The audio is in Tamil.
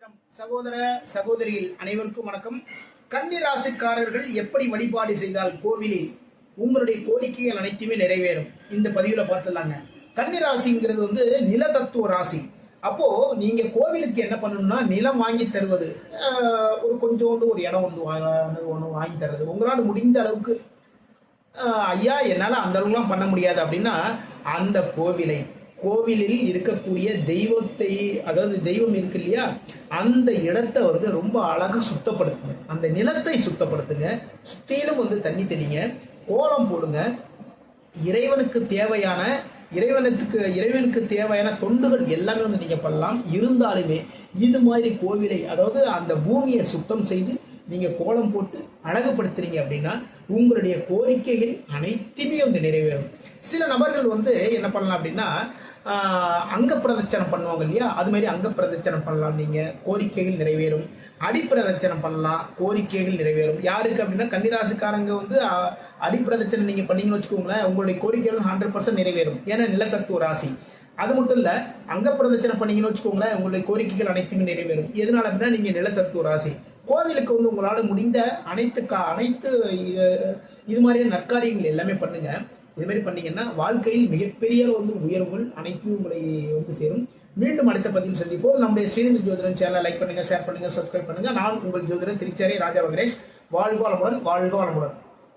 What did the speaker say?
சகோதரம் சகோதர சகோதரிகள் அனைவருக்கும் வணக்கம். கன்னி ராசிக்காரர்கள் எப்படி வழிபாடு செய்தால் கோவிலில் உங்களுடைய கோரிக்கைகள் அனைத்துமே நிறைவேறும்? இந்த பதிவில் பார்த்துடலாங்க. கன்னி ராசிங்கிறது வந்து நில தத்துவ ராசி. அப்போ நீங்க கோவிலுக்கு என்ன பண்ணணும்னா நிலம் வாங்கி தருவது ஒரு கொஞ்சோண்டு ஒரு இடம் வந்து ஒன்று வாங்கி தருவது. உங்களால் முடிந்த அளவுக்கு ஐயா என்னால் அந்த அளவுக்குலாம் பண்ண முடியாது அப்படின்னா அந்த கோவிலை கோவிலில் இருக்கக்கூடிய தெய்வத்தை அதாவது தெய்வம் இருக்கு இல்லையா அந்த இடத்தை வந்து ரொம்ப அழகாக சுத்தப்படுத்துங்க. அந்த நிலத்தை சுத்தப்படுத்துங்க. சுற்றிலும் வந்து தண்ணி தெளிங்க. கோலம் போடுங்க. இறைவனுக்கு தேவையான இறைவனுக்கு இறைவனுக்கு தேவையான தொண்டுகள் எல்லாமே வந்து நீங்கள் பண்ணலாம். இருந்தாலுமே இது மாதிரி கோவிலை அதாவது அந்த பூமியை சுத்தம் செய்து நீங்கள் கோலம் போட்டு அழகுபடுத்துறீங்க அப்படின்னா உங்களுடைய கோரிக்கைகள் அனைத்துமே வந்து நிறைவேறும். சில நபர்கள் வந்து என்ன பண்ணலாம் அப்படின்னா அங்க பிரதட்சணம் பண்ணுவாங்க இல்லையா? அது மாதிரி அங்க பிரதட்சணம் பண்ணலாம் நீங்கள் கோரிக்கைகள் நிறைவேறும். அடிப்பிரதட்சணம் பண்ணலாம். கோரிக்கைகள் நிறைவேறும். யாருக்கு அப்படின்னா கன்னிராசிக்காரங்க வந்து அடிப்பிரதட்சணம் நீங்கள் பண்ணீங்கன்னு வச்சுக்கோங்களேன் உங்களுடைய கோரிக்கைகள் ஹண்ட்ரட் பர்சன்ட் நிறைவேறும். ஏன்னா நிலத்தத்துவ ராசி. அது மட்டும் இல்லை அங்க பிரதட்சணம் பண்ணீங்கன்னு வச்சுக்கோங்களேன் உங்களுடைய கோரிக்கைகள் அனைத்துமே நிறைவேறும். எதனால அப்படின்னா நீங்கள் நிலத்தத்துவ ராசி. கோவிலுக்கு வந்து உங்களால் முடிந்த அனைத்து கா அனைத்து இது மாதிரியான நற்காரியங்கள் எல்லாமே பண்ணுங்க. இது மாதிரி பண்ணீங்கன்னா வாழ்க்கையில் மிகப்பெரிய வந்து உயர்வுகள் அனைத்தையும் உங்களை வந்து சேரும். மீண்டும் அடுத்த பதிவில் சந்திப்போம். நம்முடைய ஸ்ரீனிந்த ஜோதிடம் சேனலை லைக் பண்ணுங்க ஷேர் பண்ணுங்க சப்ஸ்கிரைப் பண்ணுங்க. நான் உங்கள் ஜோதிடர் திருச்சேரி ராஜா வகரேஷ் வாழ்க வளமுடன் வாழ்க வளமுடன்.